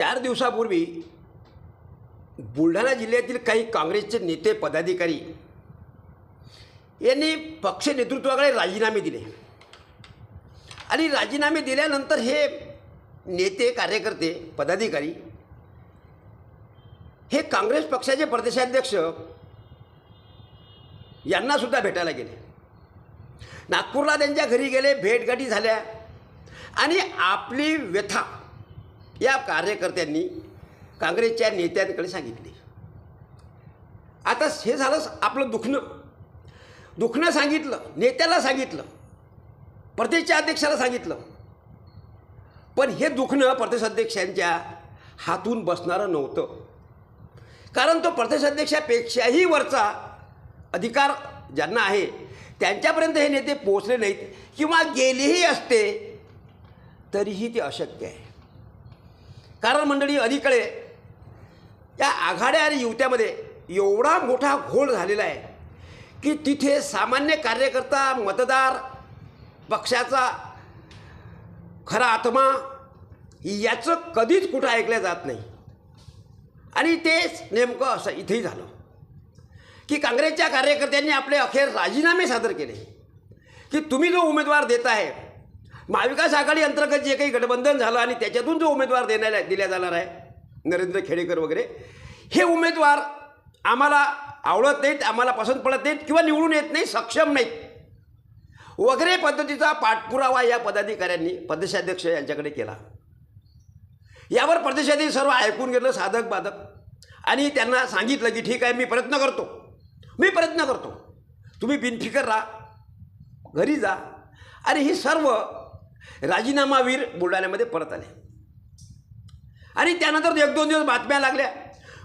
चार दिवसापूर्वी बुलढाणा जिल्ह्यातील काही काँग्रेसचे नेते पदाधिकारी यांनी पक्ष नेतृत्वाकडे राजीनामे दिले. आणि राजीनामे दिल्यानंतर हे नेते कार्यकर्ते पदाधिकारी हे काँग्रेस पक्षाचे प्रदेशाध्यक्ष यांनासुद्धा भेटायला गेले. नागपूरला त्यांच्या घरी गेले भेटगाठी झाल्या आणि आपली व्यथा या कार्यकर्त्यांनी काँग्रेसच्या नेत्यांकडे सांगितली. आता हे झालं आपलं दुखणं. दुखणं सांगितलं नेत्याला सांगितलं प्रदेशच्या अध्यक्षाला सांगितलं. पण हे दुखणं प्रदेशाध्यक्षांच्या हातून बसणारं नव्हतं. कारण तो प्रदेशाध्यक्षापेक्षाही वरचा अधिकार ज्यांना आहे त्यांच्यापर्यंत हे नेते पोहोचले नाहीत किंवा गेलेही असते तरीही ते अशक्य आहे. कारण मंडळी अलीकडे या आघाड्या आणि युवत्यामध्ये एवढा मोठा घोळ झालेला आहे की तिथे सामान्य कार्यकर्ता मतदार पक्षाचा खरा आत्मा याचं कधीच कुठं ऐकलं जात नाही. आणि तेच नेमकं असं इथेही झालं की काँग्रेसच्या कार्यकर्त्यांनी आपले अखेर राजीनामे सादर केले. की तुम्ही जो उमेदवार देत आहे महाविकास आघाडी अंतर्गत जे काही गठबंधन झालं आणि त्याच्यातून जो उमेदवार देण्याला दिला जाणार आहे नरेंद्र खेडेकर वगैरे हे उमेदवार आम्हाला आवडत नाहीत आम्हाला पसंत पडत नाहीत किंवा निवडून येत नाही सक्षम नाहीत. वगैरे पद्धतीचा पाठपुरावा या पदाधिकाऱ्यांनी प्रदेशाध्यक्ष यांच्याकडे केला. यावर प्रदेशाध्यक्ष सर्व ऐकून घेतलं साधक बाधक. आणि त्यांना सांगितलं की ठीक आहे मी प्रयत्न करतो. मी प्रयत्न करतो. तुम्ही बिनफिकर राहा. घरी जा. आणि ही सर्व राजीनामावीर बुलढाण्यामध्ये परत आले. आणि त्यानंतर एक दोन दिवस बातम्या लागल्या.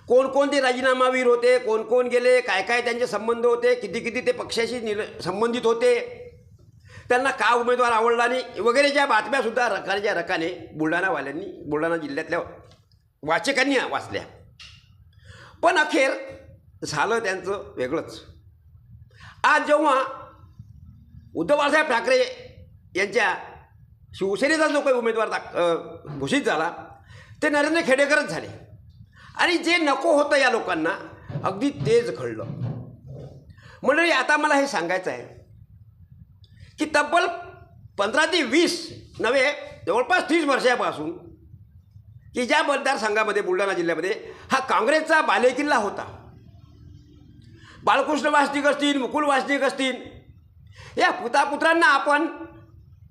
कोणकोणते राजीनामावीर होते कोण कोण गेले काय काय त्यांचे संबंध होते किती किती ते पक्षाशी निर संबंधित होते. त्यांना का उमेदवार आवडला नाही वगैरेच्या बातम्यासुद्धा रकाच्या रकाने बुलढाणावाल्यांनी बुलढाणा जिल्ह्यातल्या वाचकांनी वाचल्या. पण अखेर झालं त्यांचं वेगळंच. आज जेव्हा उद्धव बाळासाहेब ठाकरे यांच्या शिवसेनेचा जो काही उमेदवार दाख घोषित झाला ते नरेंद्र खेडेकरच झाले. आणि जे नको होतं या लोकांना अगदी तेच घडलं. मंडळी आता मला हे सांगायचं आहे की तब्बल पंधरा ते वीस नव्हे जवळपास तीस वर्षापासून की ज्या मतदारसंघामध्ये बुलढाणा जिल्ह्यामध्ये हा काँग्रेसचा बालेकिल्ला होता. बाळकृष्ण वासनिक असतील मुकुल वासनिक असतील या पुतापुत्रांना आपण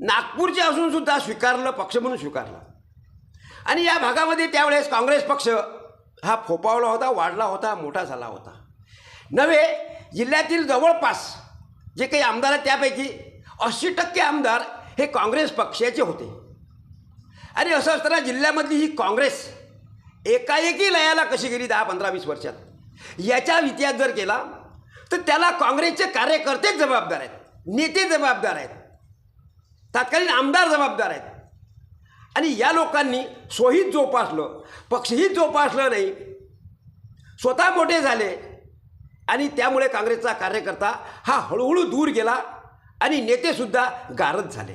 नागपूरचे असूनसुद्धा स्वीकारलं पक्ष म्हणून स्वीकारलं. आणि या भागामध्ये त्यावेळेस काँग्रेस पक्ष हा फोपावला होता वाढला होता मोठा झाला होता. नव्हे जिल्ह्यातील जवळपास जे काही आमदार आहेत त्यापैकी ऐंशी टक्के आमदार हे काँग्रेस पक्षाचे होते. आणि असं असताना जिल्ह्यामधली ही काँग्रेस एकाएकी लयाला कशी गेली दहा पंधरा वीस वर्षात? याचा इतिहास जर केला तर त्याला काँग्रेसचे कार्यकर्तेच जबाबदार आहेत नेते जबाबदार आहेत. तत्कालीन आमदार जबाबदार आहेत. आणि या लोकांनी स्वहित जोपासलं पक्षहित जोपासलं नाही स्वतः मोठे झाले आणि त्यामुळे काँग्रेसचा कार्यकर्ता हा हळूहळू दूर गेला आणि नेतेसुद्धा गारद झाले.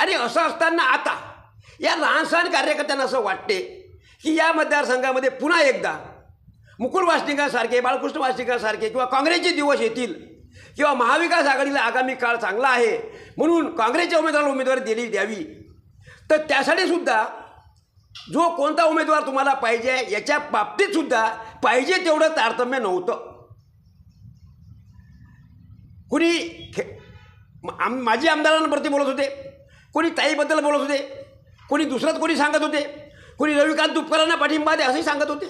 आणि असं असताना आता या लहानसहान कार्यकर्त्यांना असं वाटते की या मतदारसंघामध्ये पुन्हा एकदा मुकुल वासनिकांसारखे बाळकृष्ण वासनिकांसारखे किंवा काँग्रेसचे दिवस येतील किंवा महाविकास आघाडीला आगामी काळ चांगला आहे म्हणून काँग्रेसच्या उमेदवाराला उमेदवारी दिली द्यावी. तर त्यासाठी सुद्धा जो कोणता उमेदवार तुम्हाला पाहिजे याच्या बाबतीत सुद्धा पाहिजे तेवढं तारतम्य नव्हतं. कुणी खे आम माझी आमदारांप्रती बोलत होते कोणी ताईबद्दल बोलत होते कोणी दुसरंच कोणी सांगत होते कोणी रविकांत तुपकरांना पाठिंबा दे असंही सांगत होते.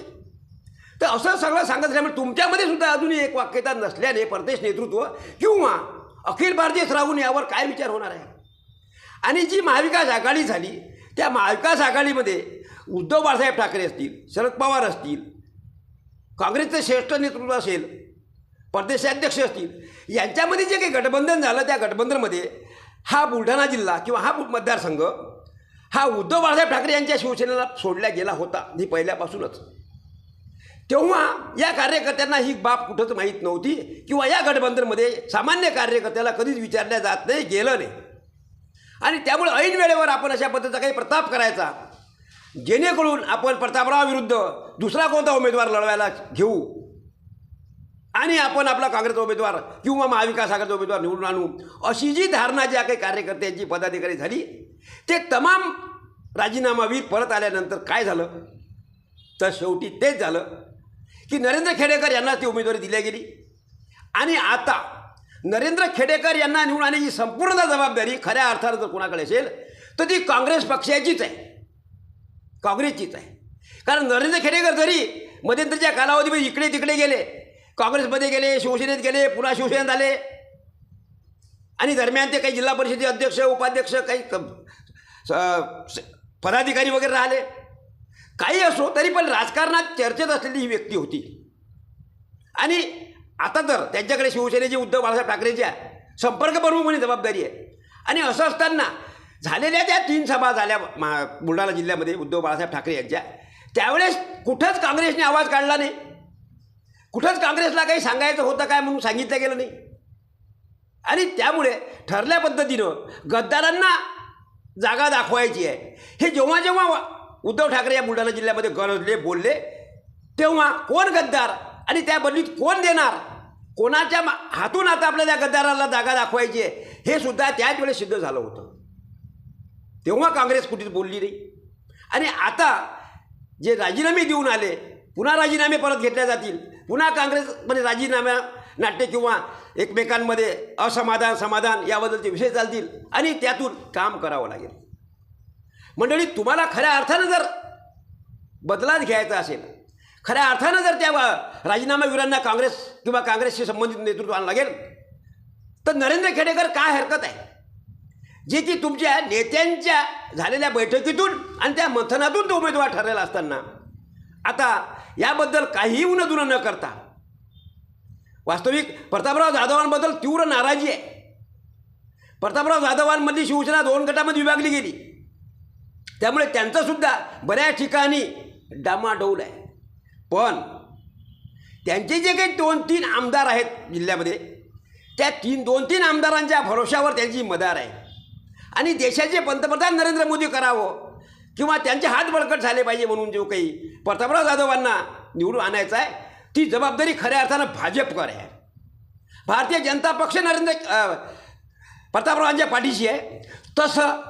तर असं सगळं सांगत असल्यामुळे तुमच्यामध्ये सुद्धा अजूनही एक वाक्यता नसल्याने परदेश नेतृत्व किंवा अखिल भारतीय राहून यावर काय विचार होणार आहे? आणि जी महाविकास आघाडी झाली त्या महाविकास आघाडीमध्ये उद्धव बाळासाहेब ठाकरे असतील शरद पवार असतील काँग्रेसचं श्रेष्ठ नेतृत्व असेल प्रदेशाध्यक्ष असतील यांच्यामध्ये जे काही गठबंधन झालं त्या गठबंधनमध्ये हा बुलढाणा जिल्हा किंवा हा मतदारसंघ हा उद्धव बाळासाहेब ठाकरे यांच्या शिवसेनेला सोडला गेला होता ही पहिल्यापासूनच. तेव्हा या कार्यकर्त्यांना ही बाब कुठंच माहीत नव्हती किंवा या गठबंधनमध्ये सामान्य कार्यकर्त्याला कधीच विचारल्या जात नाही गेलं नाही. आणि त्यामुळे ऐन वेळेवर आपण अशा पद्धतीचा काही प्रताप करायचा जेणेकरून आपण प्रतापरावाविरुद्ध दुसरा कोणता उमेदवार लढवायला घेऊ आणि आपण आपला काँग्रेस उमेदवार किंवा महाविकास आघाडीचा उमेदवार निवडून आणू अशी जी धारणा ज्या काही कार्यकर्त्यांची पदाधिकारी झाली ते तमाम राजीनामावीर परत आल्यानंतर काय झालं? तर शेवटी तेच झालं. की नरेंद्र खेडेकर यांना ती उमेदवारी दिली गेली. आणि आता नरेंद्र खेडेकर यांना निवडून आणण्याची संपूर्ण जबाबदारी खऱ्या अर्थानं जर कोणाकडे असेल तर ती काँग्रेस पक्षाचीच आहे. काँग्रेसचीच आहे. कारण नरेंद्र खेडेकर जरी मध्यंतरीच्या कालावधीमध्ये इकडे तिकडे गेले काँग्रेसमध्ये गेले शिवसेनेत गेले पुन्हा शिवसेनेत आले आणि दरम्यान ते काही जिल्हा परिषदेचे अध्यक्ष उपाध्यक्ष काही पदाधिकारी वगैरे राहिले काही असो तरी पण राजकारणात चर्चेत असलेली ही व्यक्ती होती. आणि आता तर त्यांच्याकडे शिवसेनेचे उद्धव बाळासाहेब ठाकरेच्या संपर्क प्रमुख म्हणून जबाबदारी आहे. आणि असं असताना झालेल्या त्या तीन सभा झाल्या मा बुलढाणा जिल्ह्यामध्ये उद्धव बाळासाहेब ठाकरे यांच्या. त्यावेळेस कुठंच काँग्रेसने आवाज काढला नाही. कुठंच काँग्रेसला काही सांगायचं होतं काय म्हणून सांगितलं गेलं नाही. आणि त्यामुळे ठरल्या पद्धतीनं गद्दारांना जागा दाखवायची आहे. हे जेव्हा जेव्हा वा- उद्धव ठाकरे या बुलढाणा जिल्ह्यामध्ये गरजले बोलले तेव्हा कोण गद्दार? आणि त्या बदलीत कोण देणार? कोणाच्या हातून आता आपल्या त्या गद्दाराला जागा दाखवायची आहे हे सुद्धा त्याच वेळेस सिद्ध झालं होतं. तेव्हा काँग्रेस कुठेच बोलली नाही. आणि आता जे राजीनामे देऊन आले पुन्हा राजीनामे परत घेतले जातील पुन्हा काँग्रेसमध्ये राजीनाम्या नाट्य किंवा एकमेकांमध्ये असमाधान समाधान याबद्दलचे विषय चालतील आणि त्यातून काम करावं लागेल. मंडळी तुम्हाला खऱ्या अर्थानं जर बदलाच घ्यायचा असेल खऱ्या अर्थानं जर त्या राजीनामावीरांना काँग्रेस किंवा काँग्रेसशी संबंधित नेतृत्व आणावं लागेल तर नरेंद्र खेडेकर काय हरकत आहे? जे की तुमच्या नेत्यांच्या झालेल्या बैठकीतून आणि त्या मंथनातून तो उमेदवार ठरलेला असताना आता याबद्दल काहीही उनदुन न करता वास्तविक प्रतापराव जाधवांबद्दल तीव्र नाराजी आहे. प्रतापराव जाधवांमधली शिवसेना दोन गटामध्ये विभागली गेली. त्यामुळे त्यांचंसुद्धा बऱ्याच ठिकाणी डामाडौल आहे. पण त्यांचे जे काही दोन तीन आमदार आहेत जिल्ह्यामध्ये त्या तीन दोन तीन आमदारांच्या भरोशावर त्यांची मदार आहे. आणि देशाचे पंतप्रधान नरेंद्र मोदी करावं किंवा त्यांचे हात बळकट झाले पाहिजे म्हणून जो काही प्रतापराव जाधवांना निवडून आणायचा आहे ती जबाबदारी खऱ्या अर्थानं भाजपकर आहे. भारतीय जनता पक्ष नरेंद्र प्रतापरावांच्या पाठीशी आहे. तसं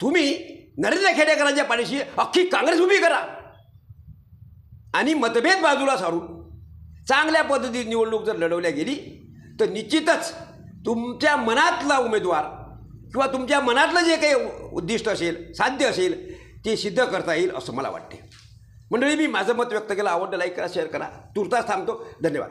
तुम्ही नरेंद्र खेडेकरांच्या पाठीशी अख्खी काँग्रेस उभी करा. आणि मतभेद बाजूला सारून चांगल्या पद्धतीत निवडणूक जर लढवल्या गेली तर निश्चितच तुमच्या मनातला उमेदवार किंवा तुमच्या मनातलं जे काही उद्दिष्ट असेल साध्य असेल ते सिद्ध करता येईल असं मला वाटते मंडळी मी माझं मत व्यक्त केलं. आवडलं लाईक करा शेअर करा. तुर्तास थांबतो. धन्यवाद.